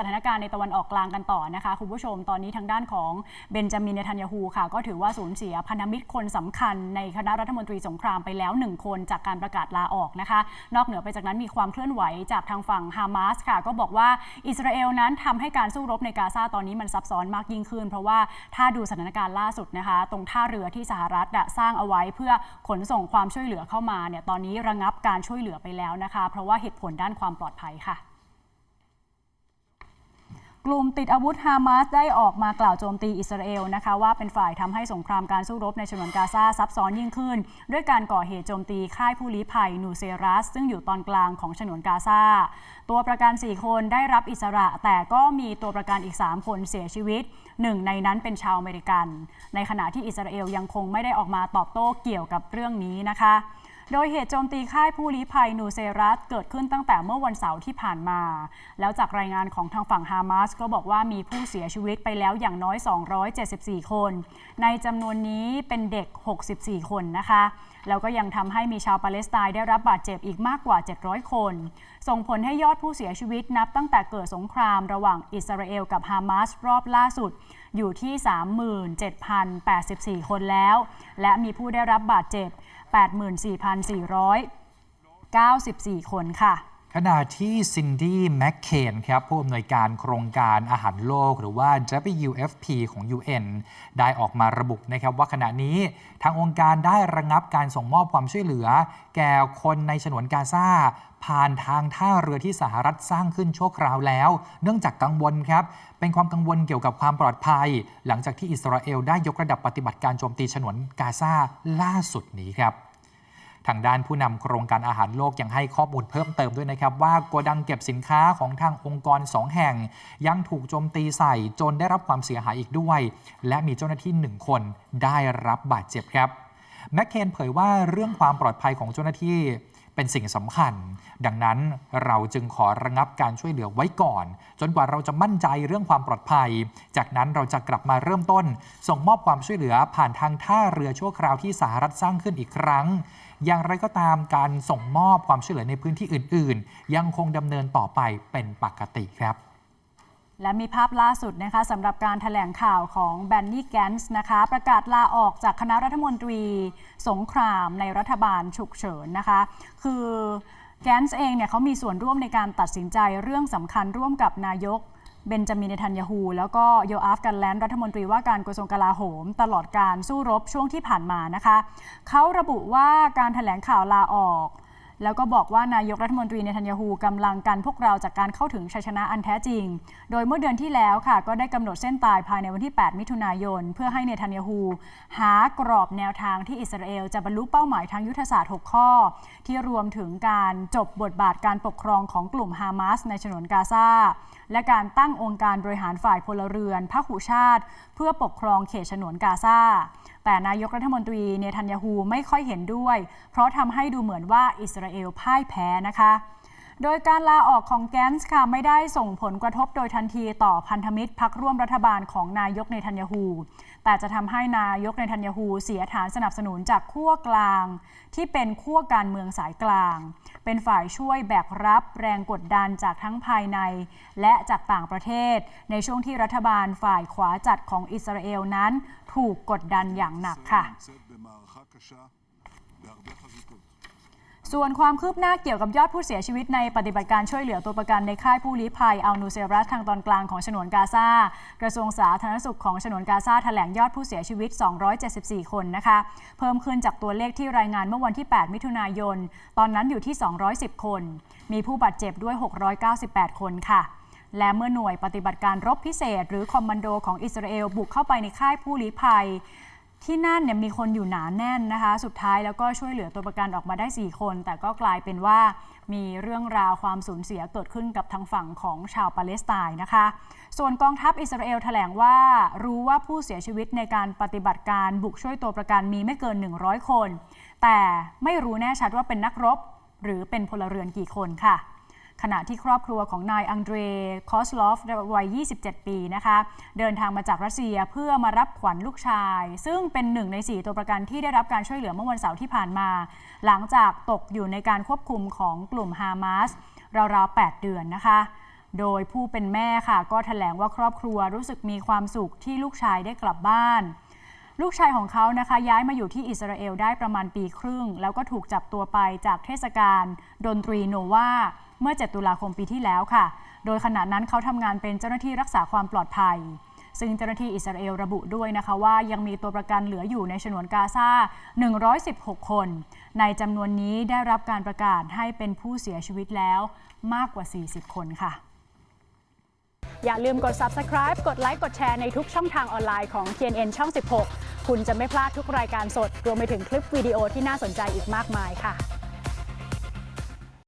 สถานการณ์ในตะวันออกกลางกันต่อนะคะคุณผู้ชมตอนนี้ทางด้านของเบนจามินเนทันยาฮูค่ะ ก็ถือว่าสูญเสียพันธมิตรคนสำคัญในคณะรัฐมนตรีสงครามไปแล้วหนึ่งคนจากการประกาศลาออกนะคะ นอกเหนือไปจากนั้นมีความเคลื่อนไหวจากทางฝั่งฮามาสค่ะ ก็บอกว่าอิสราเอลนั้นทำให้การสู้รบในกาซาตอนนี้มันซับซ้อนมากยิ่งขึ้น เพราะว่าถ้าดูสถานการณ์ล่าสุดนะคะ ตรงท่าเรือที่สหรัฐสร้างเอาไว้เพื่อขนส่งความช่วยเหลือเข้ามาเนี่ยตอนนี้ระงับการช่วยเหลือไปแล้วนะคะ เพราะว่าเหตุผลด้านความปลอดภัยค่ะ กลุ่มติดอาวุธฮามาสได้ออกมากล่าวโจมตีอิสราเอลนะคะว่าเป็นฝ่ายทำให้สงครามการสู้รบในฉนวนกาซาซับซ้อนยิ่งขึ้น ด้วยการก่อเหตุโจมตีค่ายผู้ลี้ภัยนูเซรัส ซึ่งอยู่ตอนกลางของฉนวนกาซาตัวประกัน 4 คนได้รับอิสระ แต่ก็มีตัวประกันอีก 3 คนเสียชีวิตหนึ่งในนั้นเป็นชาวอเมริกัน ในขณะที่อิสราเอลยังคงไม่ได้ออกมาตอบโต้เกี่ยวกับเรื่องนี้นะคะ โดยเหตุโจมตีค่ายผู้ลี้ภัยนูเซรัสเกิดขึ้นตั้งแต่เมื่อวันเสาร์ที่ผ่านมา แล้วจากรายงานของทางฝั่งฮามาสก็บอกว่ามีผู้เสียชีวิตไปแล้วอย่างน้อย 274 คน ในจำนวนนี้เป็นเด็ก 64 คนนะคะแล้วก็ยังทำให้มีชาวปาเลสไตน์ได้รับบาดเจ็บอีกมากกว่า 700 คน ส่งผลให้ยอดผู้เสียชีวิตนับตั้งแต่เกิดสงครามระหว่างอิสราเอลกับฮามาสรอบล่าสุด อยู่ที่ 37,084 คนแล้ว และมีผู้ได้รับบาดเจ็บ 84,494 คนค่ะ ขณะที่ซินดี้แมคเคนครับผู้อำนวยการโครงการอาหารโลก หรือว่า WFP ของ UN ได้ออกมาระบุนะครับว่าขณะนี้ทางองค์การได้ระงับการส่งมอบความช่วยเหลือ แก่คนในฉนวนกาซาผ่านทางท่าเรือที่สหรัฐสร้างขึ้นชั่วคราวแล้ว เนื่องจากกังวลครับ เป็นความกังวลเกี่ยวกับความปลอดภัย หลังจากที่อิสราเอลได้ยกระดับปฏิบัติการโจมตีฉนวนกาซาล่าสุดนี้ครับ ทางด้านผู้นำโครงการอาหารโลกยังให้ข้อมูลเพิ่มเติมด้วยนะครับ ว่าโกดังเก็บสินค้าของทางองค์กร 2 แห่ง ยังถูกโจมตีใส่จนได้รับความเสียหายอีกด้วย และมีเจ้าหน้าที่ 1 คนได้รับบาดเจ็บครับแมคเคนเผยว่าเรื่องความปลอดภัยของเจ้าหน้าที่ เป็นสิ่งสำคัญ ดังนั้นเราจึงขอระงับการช่วยเหลือไว้ก่อน จนกว่าเราจะมั่นใจเรื่องความปลอดภัย จากนั้นเราจะกลับมาเริ่มต้น ส่งมอบความช่วยเหลือผ่านทางท่าเรือชั่วคราวที่สหรัฐสร้างขึ้นอีกครั้ง อย่างไรก็ตามการส่งมอบความช่วยเหลือในพื้นที่อื่น ๆ ยังคงดำเนินต่อไปเป็นปกติครับ และมีภาพล่าสุดนะคะสำหรับการถแถลงข่าวของแบนนี่แกนส์นะคะ ประกาศลาออกจากคณะรัฐมนตรีสงครามในรัฐบาลฉุกเฉินนะคะ คือแกนส์เองเนี่ยเขามีส่วนร่วมในการตัดสินใจเรื่องสำคัญร่วมกับนายกเบนจามินเนทันยาฮู แล้วก็โยอาฟกันแลนด์รัฐมนตรีว่าการกระทรวงกลาโหม ตลอดการสู้รบช่วงที่ผ่านมานะคะ เขาระบุว่าการถแถลงข่าวลาออก แล้วก็บอกว่านายกรัฐมนตรีเนทันยาฮูกำลังกันพวกเราจากการเข้าถึงชัยชนะอันแท้จริง โดยเมื่อเดือนที่แล้วค่ะ ก็ได้กำหนดเส้นตายภายในวันที่ 8 มิถุนายน เพื่อให้เนทันยาฮูหากรอบแนวทางที่อิสราเอลจะบรรลุเป้าหมายทางยุทธศาสตร์ 6 ข้อ ที่รวมถึงการจบบทบาทการปกครองของกลุ่มฮามาสในฉนวนกาซาและการตั้งองค์การบริหารฝ่ายพลเรือนพหุชาติ เพื่อปกครองเขตฉนวนกาซาแต่นายกรัฐมนตรีเนทันยาฮูไม่ค่อยเห็นด้วย เพราะทำให้ดูเหมือนว่าอิสราเอลพ่ายแพ้นะคะ โดยการลาออกของแกนส์ค่ะไม่ได้ส่งผลกระทบโดยทันทีต่อพันธมิตรพักร่วมรัฐบาลของนายกเนทันยาฮู แต่จะทำให้นายกเนทันยาฮูเสียฐานสนับสนุนจากขั้วกลาง ที่เป็นขั้วการเมืองสายกลาง เป็นฝ่ายช่วยแบกรับแรงกดดันจากทั้งภายใน และจากต่างประเทศ ในช่วงที่รัฐบาลฝ่ายขวาจัดของอิสราเอลนั้น ถูกกดดันอย่างหนักค่ะ ส่วนความคืบหน้าเกี่ยวกับยอดผู้เสียชีวิตในปฏิบัติการช่วยเหลือตัวประกันในค่ายผู้ลี้ภัยอัลนูเซรัสทางตอนกลางของฉนวนกาซา กระทรวงสาธารณสุขของฉนวนกาซาแถลงยอดผู้เสียชีวิต 274 คนนะคะ เพิ่มขึ้นจากตัวเลขที่รายงานเมื่อวันที่ 8 มิถุนายน ตอนนั้นอยู่ที่ 210 คน มีผู้บาดเจ็บด้วย 698 คนค่ะและเมื่อหน่วยปฏิบัติการรบพิเศษ หรือคอมมานโดของอิสราเอลบุกเข้าไปในค่ายผู้ลี้ภัย ที่นั่นเนี่ยมีคนอยู่หนาแน่นนะคะ สุดท้ายแล้วก็ช่วยเหลือตัวประกันออกมาได้ 4 คน แต่ก็กลายเป็นว่ามีเรื่องราวความสูญเสียเกิดขึ้นกับทางฝั่งของชาวปาเลสไตน์นะคะ ส่วนกองทัพอิสราเอลแถลงว่ารู้ว่าผู้เสียชีวิตในการปฏิบัติการบุกช่วยตัวประกันมีไม่เกิน 100 คน แต่ไม่รู้แน่ชัดว่าเป็นนักรบ หรือเป็นพลเรือนกี่คนค่ะ ขณะที่ครอบครัวของนายอังเดรคอสลอฟวัย 27 ปีนะคะ เดินทางมาจากรัสเซียเพื่อมารับขวัญลูกชาย ซึ่งเป็นหนึ่งใน 4 ตัวประกันที่ได้รับการช่วยเหลือเมื่อวันเสาร์ที่ผ่านมา หลังจากตกอยู่ในการควบคุมของกลุ่มฮามาสราวๆ 8 เดือนนะคะ โดยผู้เป็นแม่ค่ะ ก็แถลงว่าครอบครัวรู้สึกมีความสุขที่ลูกชายได้กลับบ้าน ลูกชายของเขานะคะย้ายมาอยู่ที่อิสราเอลได้ประมาณปีครึ่ง แล้วก็ถูกจับตัวไปจากเทศกาลดนตรีโนวาเมื่อ 7 ตุลาคมปีที่แล้วค่ะ โดยขณะนั้นเขาทำงานเป็นเจ้าหน้าที่รักษาความปลอดภัย ซึ่งเจ้าหน้าที่อิสราเอลระบุด้วยนะคะว่ายังมีตัวประกันเหลืออยู่ในฉนวนกาซา 116 คน ในจำนวนนี้ได้รับการประกาศให้เป็นผู้เสียชีวิตแล้วมากกว่า 40 คนค่ะอย่าลืมกด subscribe กดไลค์ กดแชร์ในทุกช่องทางออนไลน์ของ TNN ช่อง 16 คุณจะไม่พลาดทุกรายการสด รวมไปถึงคลิปวิดีโอที่น่าสนใจอีกมากมายค่ะ